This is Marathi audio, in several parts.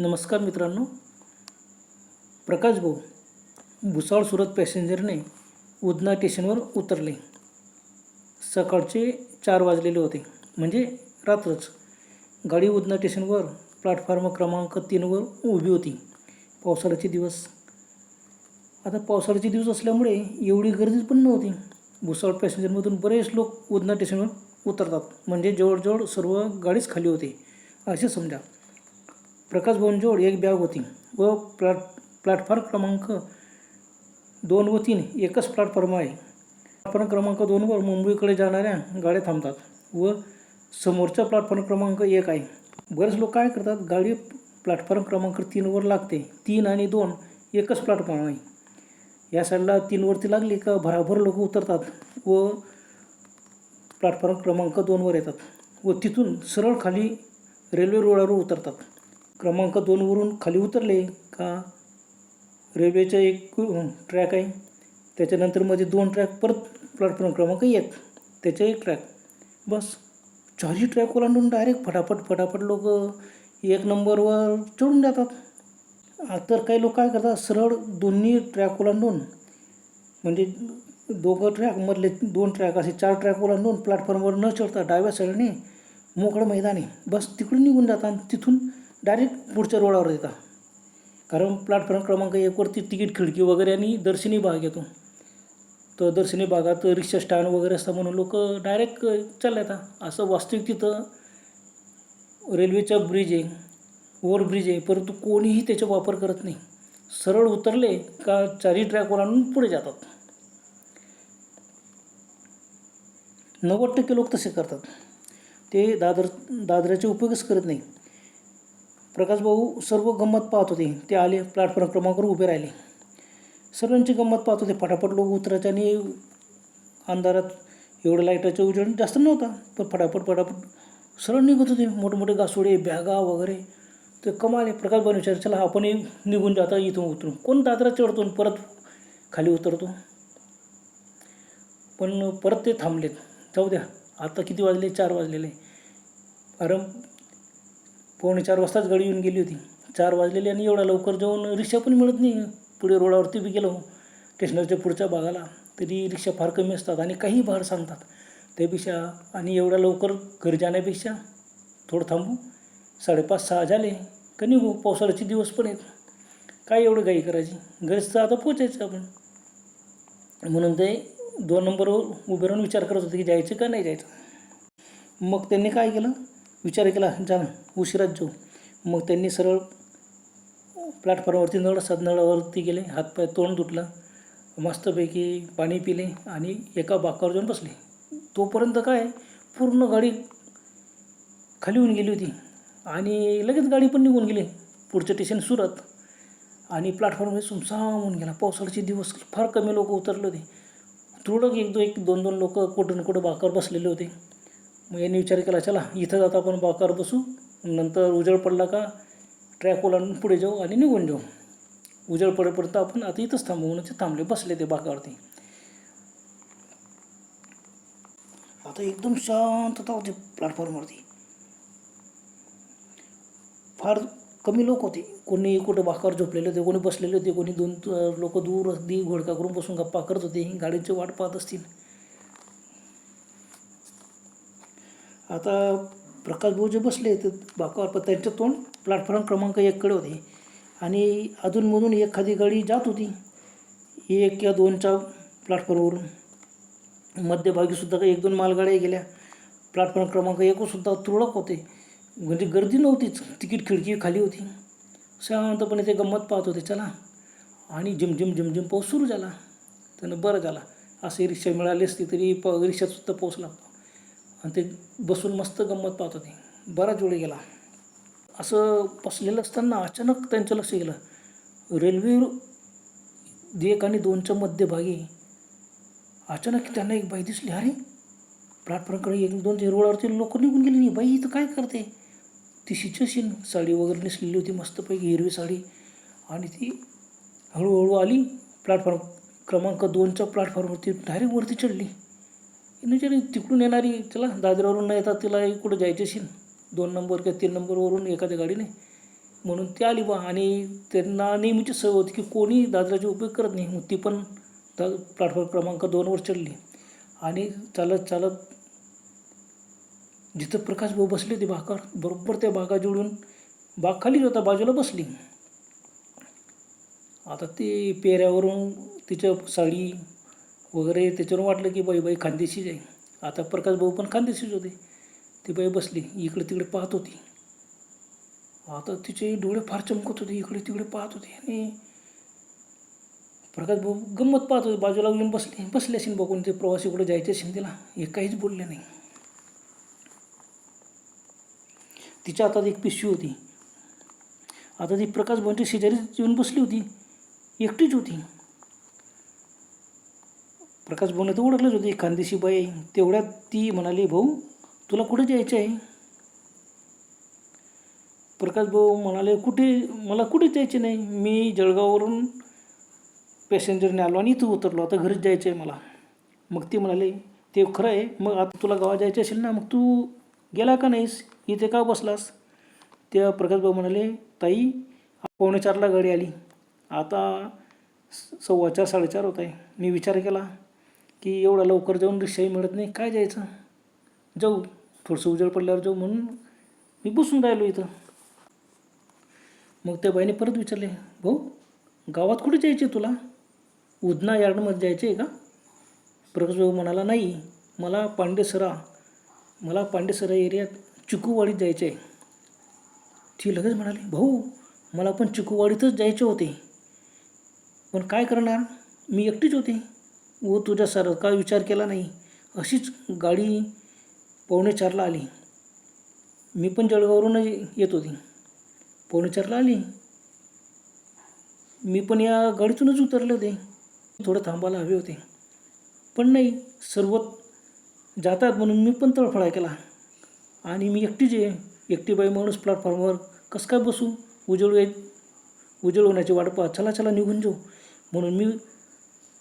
नमस्कार मित्रांनो. प्रकाश भाऊ भुसावळ सुरत पॅसेंजरने उधना स्टेशनवर उतरले. सकाळचे चार वाजलेले होते. म्हणजे रात्रच. गाडी उदना स्टेशनवर प्लॅटफॉर्म क्रमांक तीनवर उभी होती. पावसाळ्याचे दिवस. आता पावसाळ्याचे दिवस असल्यामुळे एवढी गर्दी पण नव्हती. भुसावळ पॅसेंजरमधून बरेच लोक उदना स्टेशनवर उतरतात. म्हणजे जवळजवळ सर्व गाडीच खाली होते. असे समजा. प्रकाश भाऊंजवळ एक बॅग होती व प्लॅट प्लॅटफॉर्म क्रमांक दोन व तीन एकच प्लॅटफॉर्म आहे. प्लॅटफॉर्म क्रमांक दोनवर मुंबईकडे जाणाऱ्या गाड्या थांबतात व समोरचा प्लॅटफॉर्म क्रमांक एक आहे. बरेच लोक काय करतात गाडी प्लॅटफॉर्म क्रमांक तीनवर लागते. तीन आणि दोन एकच प्लॅटफॉर्म आहे. या साईडला तीनवरती लागली का भराभर लोक उतरतात व प्लॅटफॉर्म क्रमांक दोनवर येतात व तिथून सरळ खाली रेल्वे रोडावर उतरतात. क्रमांक दोनवरून खाली उतरले का? रेल्वेचा एक ट्रॅक आहे. त्याच्यानंतरमध्ये दोन ट्रॅक परत प्लॅटफॉर्म क्रमांक एक त्याचा एक ट्रॅक. बस. चारही ट्रॅक ओलांडून डायरेक्ट फटाफट फटाफट लोक एक नंबरवर चढून जातात. तर काही लोक काय करतात? सरळ दोन्ही ट्रॅक ओलांडून म्हणजे दोघं ट्रॅकमधले दोन ट्रॅक असे चार ट्रॅक ओलांडून प्लॅटफॉर्मवर न चढता डाव्या साईडने मोकळं मैदानी बस तिकडून निघून जातात आणि तिथून डायरेक्ट पुढच्या रोडावर येता कारण प्लॅटफॉर्म क्रमांक एकवरती तिकीट खिडकी वगैरे आणि दर्शनी भाग येतो. तर दर्शनी भागात रिक्षा स्टँड वगैरे असतं म्हणून लोक डायरेक्ट चालले येतात असं वास्तविक तिथं रेल्वेचा ब्रिज आहे ओव्हरब्रिज आहे परंतु कोणीही त्याचा वापर करत नाही. सरळ उतरले का चारी ट्रॅकवर आणून पुढे जातात. नव्वद टक्के लोक तसे करतात. ते दादर दादराचे उपयोगच करत नाही प्रकाश भाऊ सर्व गंमत पाहत होते. ते आले प्लॅटफॉर्म क्रमांकावर उभे राहिले. सर्वांची गंमत पाहत होते. फटाफट लोक उतरायचे आणि अंधारात एवढं लाईटाचं उजेड जास्त नव्हता पण फटाफट फटाफट सरळ निघत होते. मोठमोठे गासोडे बॅगा वगैरे ते कमाले. आहे प्रकाश भाऊ विचार चला आपणही निघून जाता इथून उतरून. कोण दादरा चढतो आणि परत खाली उतरतो? पण परत ते थांबलेत. जाऊ द्या. आता किती वाजले? चार वाजलेले. कारण पावणे चार वाजताच गाडी येऊन गेली होती. चार वाजलेली आणि एवढा लवकर जाऊन रिक्षा पण मिळत नाही. पुढे रोडावरती बी गेलो स्टेशनरच्या पुढच्या भागाला. तरी रिक्षा फार कमी असतात आणि काही भार सांगतात. त्यापेक्षा आणि एवढ्या लवकर घरी जाण्यापेक्षा थोडं थांबू. साडेपाच सहा झाले. का निघू? पावसाळ्याचे दिवस पण आहेत. काय एवढं घाई करायची? घरीच तर आता पोचायचं आपण. म्हणून ते दोन नंबरवर उभे राहून विचार करत होते की जायचं का नाही जायचं. मग त्यांनी काय केलं? विचार केला जा ना उशिराच जाऊ. मग त्यांनी सरळ प्लॅटफॉर्मवरती नळ सदनळावरती नळावरती गेले. हातपाय तोंड तुटला मस्तपैकी पाणी पिले आणि एका बाकावर जाऊन बसले. तोपर्यंत काय पूर्ण गाडी खाली होऊन गेली होती आणि लगेच गाडी पण निघून गेली. पुढचं स्टेशन सुरत आणि प्लॅटफॉर्ममध्ये सुमसाम होऊन गेला. पावसाळ्याचे दिवस फार कमी लोक उतरले होते. तुरळक एक दो एक दोन दोन लोक कुठं कुठं बाकावर बसलेले होते. मग यांनी विचार केला चला इथं जाता आपण बाकार बसू नंतर उजळ पडला का ट्रॅक ओलांडून पुढे जाऊ आणि निघून जाऊ. उजळ पडेपर्यंत आपण आता इथंच थांबू म्हणून ते थांबले बसले ते बाकावरती आता एकदम शांतता होती प्लॅटफॉर्मवरती फार कमी लोक होते. कोणी कुठं बाकावर झोपलेले होते कोणी बसलेले होते कोणी दोन लोक दूर अगदी घोडका करून बसून गप्पा करत होते गाडीची वाट पाहत असतील. आता प्रकाश भाऊ जे बसले तर बाकावर पण त्यांचं तोंड प्लॅटफॉर्म क्रमांक एककडे होते. आणि अधूनमधून एखादी गाडी जात होती एक या दोनच्या प्लॅटफॉर्मवरून मध्यभागीसुद्धा एक दोन मालगाड्या गेल्या. प्लॅटफॉर्म क्रमांक एकसुद्धा तुरळक होते. म्हणजे गर्दी नव्हतीच तिकीट खिडकी खाली होती. शांतपणे ते गंमत पाहत होते चला. आणि झिमझिम झिमझिम पाऊस सुरू झाला. त्यानं बरं झाला. असे रिक्षा मिळाली असती तरी प रिक्षातसुद्धा पाऊस लागतो. आणि ते बसून मस्त गंमत पाहत होते. बराच वेळ गेला. असं बसलेलं असताना अचानक त्यांचं लक्ष गेलं. रेल्वे एक आणि दोनच्या मध्यभागी अचानक त्यांना एक बाई दिसली. अरे प्लॅटफॉर्मकडे एक दोन रोडावरती लोक निघून गेली नाही. बाई इथं काय करते? ती शिचशीन साडी वगैरे नेसलेली होती मस्तपैकी हिरवी साडी. आणि ती हळूहळू आली. प्लॅटफॉर्म क्रमांक दोनच्या प्लॅटफॉर्मवरती डायरेक्ट वरती चढली. विचार तिकडून येणारी चला दादरावरून न येतात तिला कुठं जायची असेल? दोन नंबर किंवा तीन नंबरवरून एखाद्या गाडीने. म्हणून ती आली बा आणि त्यांना नेहमीची सवय होती की कोणी दादराची उपयोग करत नाही. मग ती पण दा प्लॅटफॉर्म क्रमांक दोनवर चढली. आणि चालत चालत जिथं प्रकाश भाऊ बसले होते भागावर बरोबर त्या भागा जोडून बाग खालीच होता बाजूला बसली. आता ते पेऱ्यावरून तिच्या साडी वगैरे त्याच्यावर वाटलं की बाई बाई खानदेशीच आहे. आता प्रकाश भाऊ पण खानदेशीच होते. ती बाई बसली इकडे तिकडे पाहत होती. आता तिचे डोळे फार चमकत होते इकडे तिकडे पाहत होते. आणि प्रकाश भाऊ गंमत पाहत होते बाजूला येऊन बसले. बसले असेल बघून ते प्रवासी कुठे जायचे असेल तिला. हे काहीच बोलले नाही. तिच्या हातात एक पिशवी होती. आता ती प्रकाश भाऊंच्या शेजारी येऊन बसली होती. एकटीच होती. प्रकाश भाऊने तर ओळखलंच होती खानदेशी बाई. तेवढ्यात ती म्हणाली भाऊ तुला कुठे जायचं आहे? प्रकाश भाऊ म्हणाले कुठे मला कुठे जायचे नाही. मी जळगाववरून पॅसेंजरने आलो आणि इथं उतरलो. आता घरीच जायचं आहे मला. मग ते म्हणाले ते खरं आहे. मग आता तुला गावात जायचं असेल ना मग तू गेला का नाहीस? इथे का बसलास? त्या प्रकाश भाऊ म्हणाले ताई पावणे चारला गाडी आली. आता स- सव्वा चार साडेचार होत आहे. मी विचार केला की एवढा लवकर जाऊन रिक्षाही मिळत नाही. काय जायचं? जाऊ. थोडंसं उजळ पडल्यावर जाऊ म्हणून मी बसून राहिलो इथं. मग त्या बाईने परत विचारले भाऊ गावात कुठे जायचे तुला? उधना यार्डमध्ये जायचे आहे का? प्रकाशभाऊ म्हणाला नाही मला पांडेसरा मला पांडेसरा एरियात चिकूवाडीत जायचे आहे ती लगेच म्हणाली भाऊ मला पण चिकूवाडीतच जायचे होते. पण काय करणार? मी एकटीच होते. व तुझ्यासारखा विचार केला नाही अशीच गाडी पावणे चारला आली. मी पण जळगाववरून येत होती. पावणे चारला आली. मी पण या गाडीतूनच उतरले होते. थोडं थांबायला हवे होते. पण नाही सर्व जातात म्हणून मी पण तळफळा केला. आणि मी एकटीच आहे. एकटी बाई माणूस प्लॅटफॉर्मवर कसं काय बसू? उजळ येत उजळ होण्याची वाट पाहत चला चला निघून जाऊ. म्हणून मी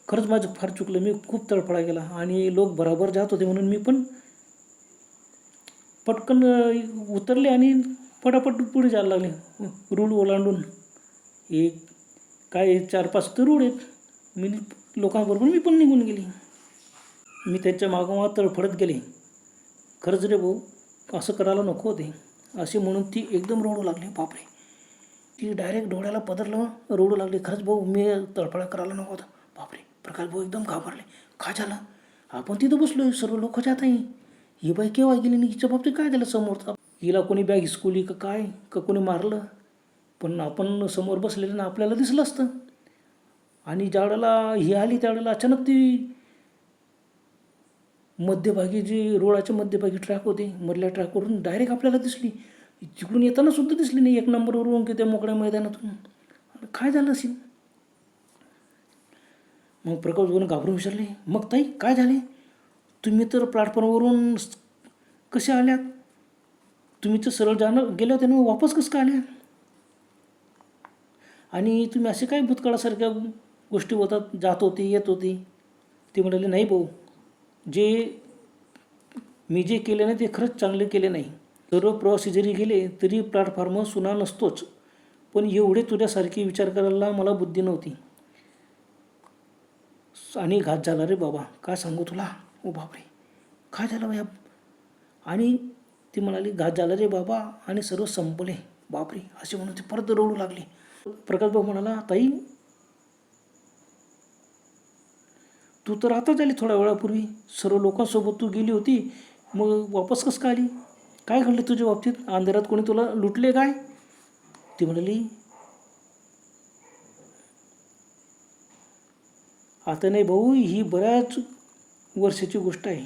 खरंच माझं फार चुकलं. मी खूप तळफळा केला आणि लोक बराबर जात होते म्हणून मी पण पटकन उतरले आणि पटापट पुढे जायला लागले. रूळ ओलांडून. एक काय चार पाच तर रूळ आहेत. मी लोकांबरोबर मी पण निघून गेली. मी त्याच्या मागोमाग तळफडत गेले. खरंच रे भाऊ असं करायला नको होते. असे म्हणून ती एकदम रडू लागली. बापरे. ती डायरेक्ट डोळ्याला पदरलं रडू लागली. खरंच भाऊ मी तळफळा करायला नको होता. बापरे. प्रकाश भाऊ एकदम घाबरले. का झालं? आपण तिथं बसलो सर्व लोक जात आहे. ही बाई केव्हा गेली आणि हिच्या बाबतीत काय झालं समोर? हिला कोणी बॅग हिसकुली का काय? का कोणी मारलं? पण आपण समोर बसलेलं ना आपल्याला दिसलं असतं. आणि ज्या वेळेला ही आली त्यावेळेला अचानक ती मध्यभागी जी रोडाच्या मध्यभागी ट्रॅक होते मधल्या ट्रॅकवरून डायरेक्ट आपल्याला दिसली. तिकडून येताना सुद्धा दिसली नाही. एक नंबरवरून किंवा त्या मोकळ्या मैदानातून. काय झालं असेल? मग प्रकाश भाऊन घाबरून विचारले मग ताई काय झाले? तुम्ही तर प्लॅटफॉर्मवरून कसे आल्यात? तुम्ही तर सरळ जाणं गेले होते ना मग वापस कसं का आल्या? आणि तुम्ही असे काय भूतकाळासारख्या गोष्टी होतात जात होती येत होती? ते म्हणाले नाही भाऊ जे मी जे केले नाही ते खरंच चांगले केले नाही. सर्व प्रवासी जरी गेले तरी प्लॅटफॉर्म सुना नसतोच. पण एवढे तुझ्यासारखे विचार करायला मला बुद्धी नव्हती. आणि घात झाला रे बाबा. काय सांगू तुला? ओ बापरे. काय झालं बाया आणि ती म्हणाली घात झाला रे बाबा आणि सर्व संपले. बापरे. असे म्हणून ते परत रडू लागले. प्रकाश म्हणाला ताई तू तर आता झाली थोड्या वेळापूर्वी. सर्व लोकांसोबत तू गेली होती. मग वापस कसं का आली? काय घडलं तुझ्या बाबतीत? अंधारात कोणी तुला लुटले काय? ती म्हणाली आता नाही भाऊ ही बऱ्याच वर्षाची गोष्ट आहे.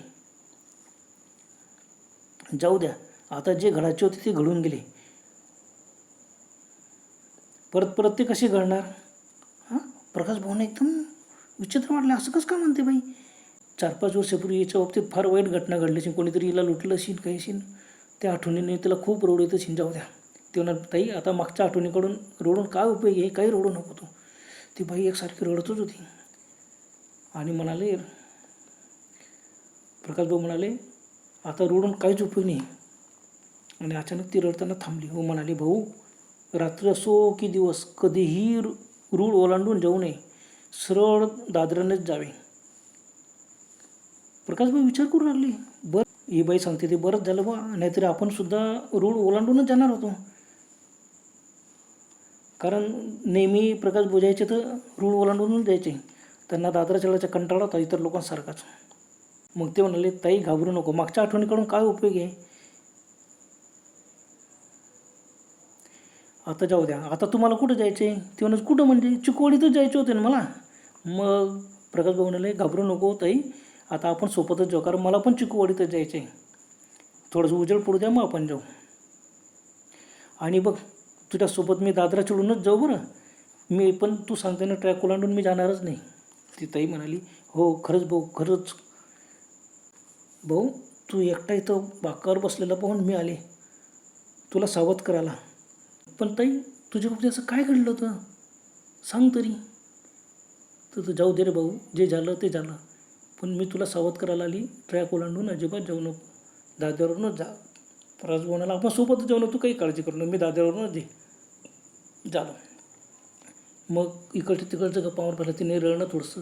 जाऊ द्या आता जे घडायचे होते ते घडून गेले. परत परत ते कसे घडणार? हां? प्रकाश भाऊने एकदम विचित्र वाटलं असं कसं का म्हणते बाई? चार पाच वर्षापूर्वी याच्या बाबतीत फार वाईट घटना घडली असेल कोणीतरी हिला लुटलं असेल काही असेल त्या आठवणीने तिला खूप रोड येत असेल जाऊ द्या. ते ताई आता मागच्या आठवणीकडून रोडून काय उपयोग आहे? काही रोडू नको तो. ती बाई एकसारखी रडतच होती. आणि म्हणाले प्रकाश भाऊ म्हणाले आता रोडून काहीच उपयोग नाही. आणि अचानक ती रडताना थांबली. हो म्हणाले भाऊ रात्री असो की दिवस कधीही रूळ ओलांडून जाऊ नये. सरळ दादरानेच जावे. प्रकाशभाऊ विचार करू लागले. बर ही बाई सांगते ते बरंच झालं बा नाहीतरी आपण सुद्धा रूळ ओलांडूनच जाणार होतो. कारण नेहमी प्रकाश बुजायचे तर रूळ ओलांडूनच द्यायचे त्यांना दादरा चढायचा कंटाळा होता इतर लोकांसारखाच. मग ते म्हणाले ताई घाबरू नको. मागच्या आठवणीकडून काय उपयोग आहे? आता जाऊ द्या. आता तुम्हाला कुठं जायचं आहे ते म्हणत कुठं? म्हणजे चिकोडीतच जायचे होते ना मला. मग प्रकाश भाऊ म्हणाले घाबरू नको ताई. आता आपण सोबतच जाऊ कारण मला पण चिकोवाडीतच जायचं आहे थोडंसं उजळ पडू द्या मग आपण जाऊ. आणि बघ तुझ्यासोबत मी दादरा चढूनच जाऊ बरं. मी पण तू सांगते ना ट्रॅक ओलांडून मी जाणारच नाही. ती ताई म्हणाली हो खरंच भाऊ खरंच. भाऊ तू एकटा इथं बाकावर बसलेला पाहून मी आले. तुला सावध करायला. पण ताई तुझ्या बाबतीत असं काय घडलं होतं? सांग तरी. तर तू जाऊ दे रे भाऊ जे झालं ते झालं. पण मी तुला सावध करायला आली. ट्रॅक ओलांडून अजिबात जाऊ नको. दाद्यावरूनच जा. राज बोनाला आपण सोबतच जाऊ नको तू काही काळजी करू नको. मी दाद्यावरूनच दे. झालं. मग इकडच्या तिकडचं गप्पावर पहिलं तिने रडणं थोडंसं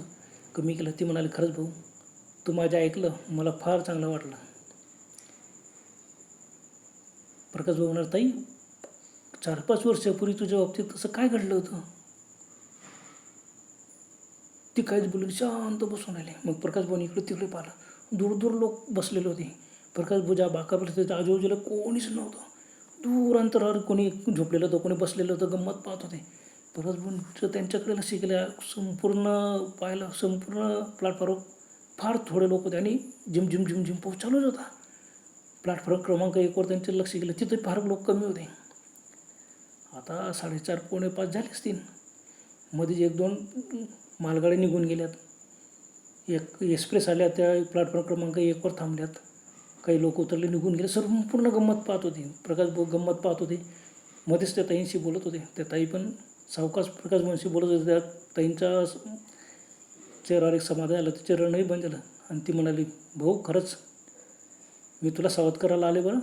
कमी केलं. ती म्हणाली खरंच भाऊ तू माझं ऐकलं मला फार चांगलं वाटलं. प्रकाश भाऊ म्हणाल ताई चार पाच वर्षापूर्वी तुझ्या बाबतीत तसं काय घडलं होतं? ती काहीच बोलली शांत बसून आले मग प्रकाश भाऊ इकडे तिकडे पाहिलं. दूर दूर लोक बसलेले होते. प्रकाश भाऊ ज्या बाका त्याच्या आजूबाजूला कोणीच नव्हतं. दूर अंतरावर कोणी झोपलेलं होतं कोणी बसलेलं होतं गंमत पाहत होते. प्रकाश भाऊ त्यांच्याकडे लक्ष केलं संपूर्ण पाहिलं संपूर्ण प्लॅटफॉर्म फार थोडे लोक होते आणि झिम झिम झिम झिम पाऊस चालूच होता. प्लॅटफॉर्म क्रमांक एकवर त्यांचे लक्ष गेलं. तिथे फार लोक कमी होते. आता साडेचार पावणे पाच झाले असतील. मध्येच एक दोन मालगाड्या निघून गेल्यात. एक एक्सप्रेस आल्या त्या प्लॅटफॉर्म क्रमांक एकवर थांबल्यात. काही लोक उतरले निघून गेले. सर पूर्ण गंमत पाहत होती. प्रकाश गंमत पाहत होते. मध्येच त्या ताईंशी बोलत होते. त्या ताई पण सावकाश प्रकाश मुंशी बोलत होते त्या ताईंच्या चेहऱ्यावर एक समाधान आलं ते चेहऱ्यानंही बंद झालं. आणि ती म्हणाली भाऊ खरंच मी तुला सावध करायला आले बरं?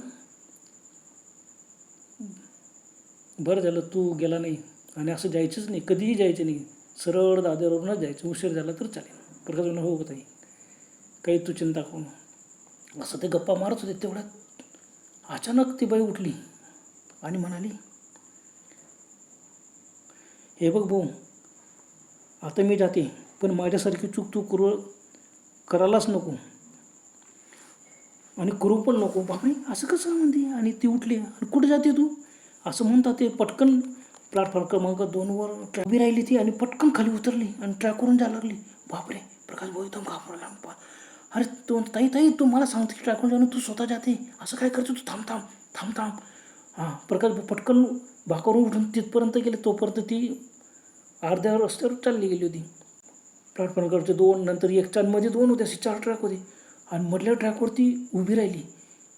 बरं झालं तू गेला नाही आणि असं जायचंच नाही कधीही जायचं नाही. सरळ दादरवरूनच जायचं उशीर झाला तर चालेल. प्रकाश म्हणा हो, हो ताई. काही तू चिंता करू असं ते गप्पा मारत होते तेवढ्यात अचानक ती बाई उठली आणि म्हणाली हे बघ भाऊ आता मी जाते पण माझ्यासारखी चूक तू करू करायलाच नको. आणि करू पण नको बापरे असं कसं म्हणते? आणि ती उठली आणि कुठे जाते तू? असं म्हणतात ते पटकन प्लॅटफॉर्म क्रमांक दोनवर उभी राहिली ती आणि पटकन खाली उतरली आणि ट्रॅकवरून जायला लागली. बापरे प्रकाश भाऊ एकदम घाबरला. पा अरे तू ताई ताई तू मला सांगते ट्रॅकवरून जाऊन तू स्वतः जाते. असं काय करतो तू? थांब थांब थांब थांब. हां प्रकाश भाऊ पटकन भाकरून उठून तिथपर्यंत गेले तोपर्यंत ती अर्ध्या रस्त्यावर चालली गेली होती. प्लॅटफॉर्मकडचे दोन नंतर एक चारमध्ये दोन होते असे चार ट्रॅक होते. आणि मधल्या ट्रॅकवरती उभी राहिली.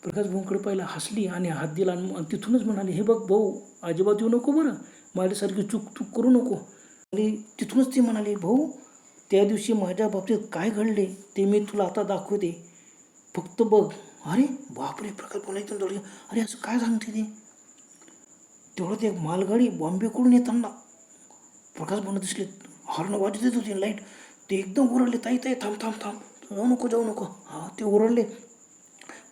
प्रकाश भाऊंकडे पहिला हसली आणि हात दिला आणि तिथूनच म्हणाली हे बघ भाऊ अजिबात येऊ नको बरं. माझ्यासारखी चूक चूक करू नको. आणि तिथूनच ती म्हणाली भाऊ त्या दिवशी माझ्या बाबतीत काय घडले ते मी तुला आता दाखवते. फक्त बघ. अरे बापरे प्रकाश भाऊ अरे असं काय सांगते ते? तेवढं ते मालगाडी बॉम्बेकडून येताना प्रकाश भाऊन दिसले. हॉर्न वाजत येत होती लाइट ते एकदम ओरडले ताई ताई थांब थांब थांब. जाऊ नको जाऊ नको. हां ते ओरडले.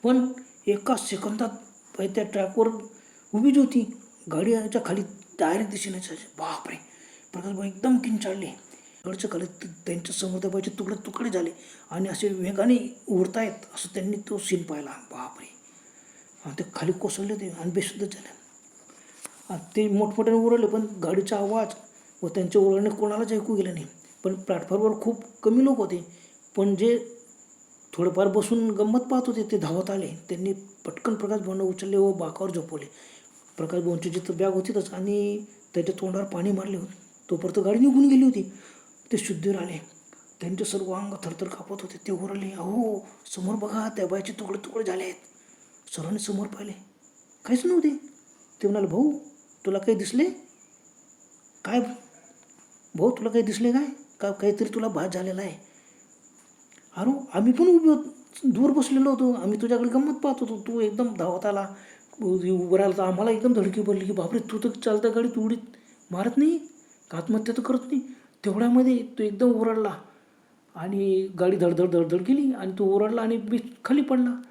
पण एका सेकंदात बाई त्या ट्रॅकवर उभी जी होती गाडीच्या खाली डायरेक्ट दिशेने बापरे! प्रकाश भाऊ एकदम किंचाळले. गडच्या खाली त्यांच्यासमोर त्या बाईचे तुकडे तुकडे झाले आणि असे वेगाने उडतायत असं त्यांनी तो सीन पाहिला. बापरे! आणि ते खाली कोसळले ते आणि बेशुद्ध झाले. ते मोठमोठ्याने ओरडले पण गाडीचा आवाज व त्यांच्या ओरडणे कोणालाच ऐकू गेलं नाही. पण प्लॅटफॉर्मवर खूप कमी लोक होते. पण जे थोडेफार बसून गंमत पाहत होते ते धावत आले. त्यांनी पटकन प्रकाश भाऊंना उचलले व बाकावर झोपवले. प्रकाश भाऊंची जिथं बॅग होतीतच आणि त्याच्या तोंडावर पाणी मारले होते. तोपर्यंत गाडी निघून गेली होती. ते शुद्धीवर आले. त्यांचे सर्व अंग थरथर कापत होते. ते ओरडले अहो समोर बघा त्या बायाचे तुकडे तुकडे झाले आहेत सर्वांनी समोर पाहिले. काहीच नव्हते. ते म्हणाले भाऊ तुला काही दिसले? काय? भाऊ तुला काही दिसले काय? का काहीतरी तुला भात झालेला आहे? अरे आम्ही पण उभे दूर बसलेलो होतो. आम्ही तुझ्याकडे गंमत पाहत होतो. तू एकदम धावत आला. उभं राहिला तर आम्हाला एकदम धडकी पडली की बापरे तू तर चालता गाडी तू उडीत मारत नाही? आत्महत्या तर करत नाही? तेवढ्यामध्ये तो एकदम ओरडला. आणि गाडी धडधड धडधड गेली आणि तो ओरडला आणि मी खाली पडला.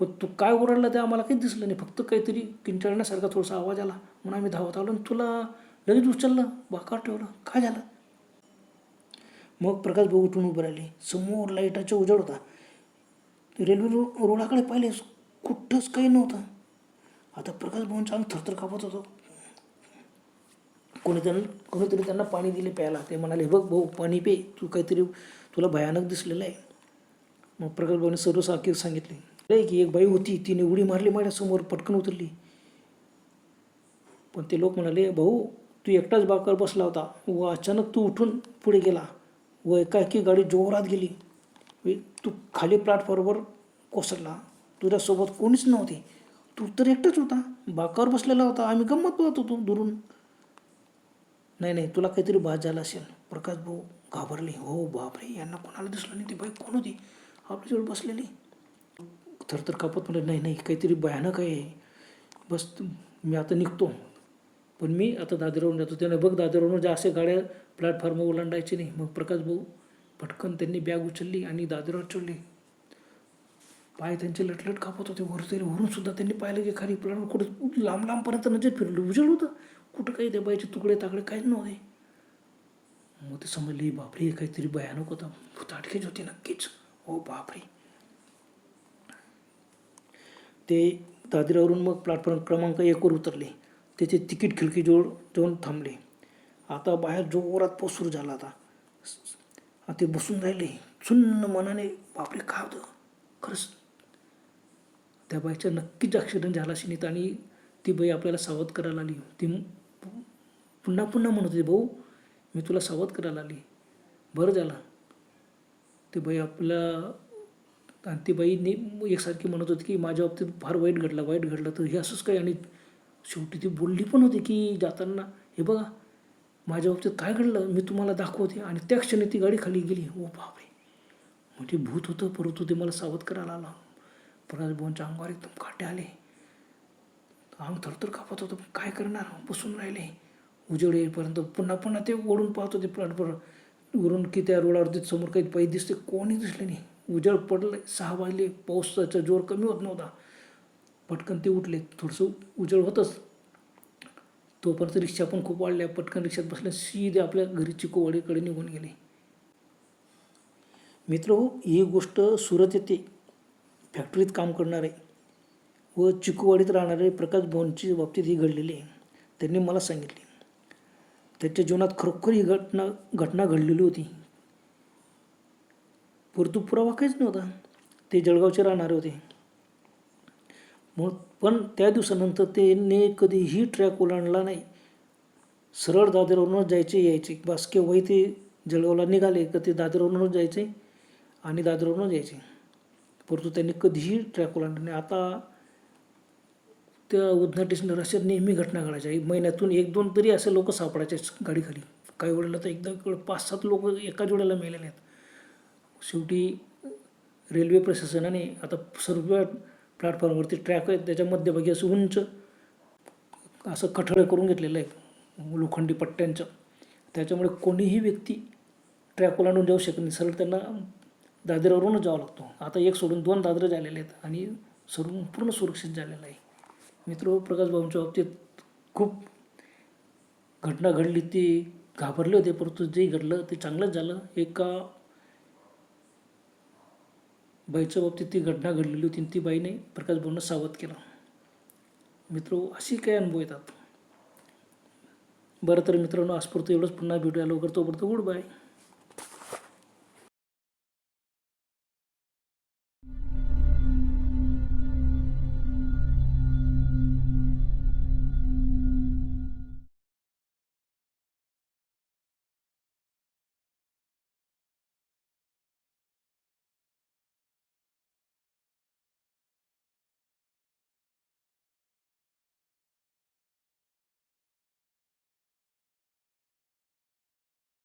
पण तू काय ओरडला ते आम्हाला काही दिसलं नाही. फक्त काहीतरी किंचाळण्यासारखा थोडासा आवाज आला. म्हणून आम्ही धावत आलो आणि तुला लगेच उचललं बाकार ठेवलं. काय झालं? मग प्रकाश भाऊ उठून उभं राहिले. समोर लाईटाचा उजड होता. रेल्वे रो रोडाकडे पाहिले कुठंच काही नव्हतं. आता प्रकाश भाऊंचा अंग थरथर कापत होतो. कोणी त्यांना कोणीतरी त्यांना पाणी दिले प्यायला. ते म्हणाले बघ भाऊ पाणी पे. तू काहीतरी तुला भयानक दिसलेलं आहे. मग प्रकाश भाऊने सर्व साखीर सांगितले. की एक बाई होती तिने उडी मारली माझ्यासमोर पटकन उतरली. पण ते लोक म्हणाले भाऊ तू एकटाच बाकर बसला होता. व अचानक तू उठून पुढे गेला. व एकाएकी गाडी जोरात गेली. तू खाली प्लॅटफॉर्मवर कोसळला. तुझ्यासोबत कोणीच नव्हते. तू तर एकटाच होता. बाकावर बसलेला होता. आम्ही गंमत पाहत होतो दुरून. नाही नाही तुला काहीतरी बाद झाला असेल. प्रकाश भाऊ घाबरले. हो बापरे यांना कोणाला दिसलं नाही? ती बाई कोण होती? आपल्याजवळ बसलेली. थरथर कापत म्हणलं नाही नाही काहीतरी भयानक आहे. बस मी आता निघतो. पण मी आता दादरवरून जातो. त्याने बघ दादरवरून ज्या असे गाड्या प्लॅटफॉर्म ओलांडायचे नाही. मग प्रकाश भाऊ पटकन त्यांनी बॅग उचलली आणि दादरवर चढली. पाय त्यांचे लटलट कापत होते. वर तरी वरून सुद्धा त्यांनी पाहिलं की खाली प्लॅटवर कुठं लांब लांबपर्यंत नजर फिरलं. उजळ होतं. कुठं काही दबायचे तुकडे ताकडे काहीच नव्हते. मग ते समजले बापरे काहीतरी भयानक होता. भूताटकेच होती नक्कीच. हो बापरे. ते दादरावरून मग प्लॅटफॉर्म क्रमांक एकवर उतरले. त्याचे तिकीट खिडकीजवळ जाऊन थांबले. आता बाहेर जोरात पाऊस सुरू झाला आता. ते बसून राहिले. सुन्न मनाने बापरे काय होतं? खरंच त्या बाईचा नक्कीच ॲक्सिडेंट झाला असेल आणि ती बाई आपल्याला सावध करायला आली ती पुन्हा पुन्हा म्हणत होती भाऊ मी तुला सावध करायला आली बरं झालं. ती बाई आपल्या आणि ती बाई ने एकसारखी म्हणत होती की माझ्या बाबतीत फार वाईट घडलं वाईट घडलं. तर हे असंच काय आणि शेवटी ती बोलली पण होती की जाताना हे बघा माझ्या बाबतीत काय घडलं मी तुम्हाला दाखवते. आणि त्या क्षणी ती गाडी खाली गेली. ओ बापरे. म्हणजे भूत होतं परंतु ते मला सावध करायला आला. प्रकाश अंगावर एकदम काटे आले. अंग थरथर कापत होतं काय करणार? बसून राहिले. उजेड येईपर्यंत पुन्हा पुन्हा ते ओढून पाहत होते. प्लॅटफॉर्म वरून की त्या रोडावरती समोर काही पायी दिसते कोणी दिसले नाही. उजळ पडलं सहा वाजले पावसाचा जोर कमी होत नव्हता. पटकन ते उठले थोडंसं उजळ होतंच. तोपर्यंत रिक्षा पण खूप वाढल्या. पटकन रिक्षात बसल्या सीधे आपल्या घरी चिकोवाडीकडे निघून गेले. मित्र हो, ही गोष्ट सुरत येथे फॅक्टरीत काम करणारे व चिकोवाडीत राहणारे प्रकाश भवनची बाबतीत ही घडलेली आहे. त्यांनी मला सांगितले. त्याच्या जीवनात खरोखर ही घटना घटना घडलेली होती. परंतु पुरावा काहीच नव्हता. ते जळगावचे राहणारे होते. मग पण त्या दिवसानंतर त्यांनी कधीही ट्रॅक ओलांडला नाही. सरळ दादरवरूनच जायचे यायचे. बस केव्हाही ते जळगावला निघाले तर ते दादरवरूनच जायचे आणि दादरवरूनच यायचे. परंतु त्यांनी कधीही ट्रॅक ओलांडला नाही. आता त्या उधना स्टेशनला अशा नेहमी घटना घडायच्या. एक महिन्यातून एक दोन तरी असे लोक सापडायचे गाडीखाली. काही वेळेला तर एकदा पाच सात लोक एका जोड्याला मेलेले आहेत. शेवटी रेल्वे प्रशासनाने आता सर्व प्लॅटफॉर्मवरती ट्रॅक आहेत. त्याच्या मध्यभागी असं उंच असं कठडं करून घेतलेलं आहे लोखंडी पट्ट्यांचं. त्याच्यामुळे कोणीही व्यक्ती ट्रॅक ओलांडून जाऊ शकत नाही. सरळ त्यांना दादऱ्यावरूनच जावं लागतो. आता एक सोडून दोन दादरं झालेले आहेत आणि सर्व पूर्ण सुरक्षित झालेलं आहे. मित्र प्रकाश भाऊंच्या बाबतीत खूप घटना घडली ती घाबरले होते परंतु जे घडलं ते चांगलंच झालं. एका बाईच्या बाबतीत ती घटना घडलेली होती ती बाईने प्रकाश भाऊंना सावध केला. मित्र अशी काही अनुभव येतात? बरं तर मित्रांनो आजपुरतं एवढंच. पुन्हा भेटूया लवकर तोपर्यंत गुड बाय.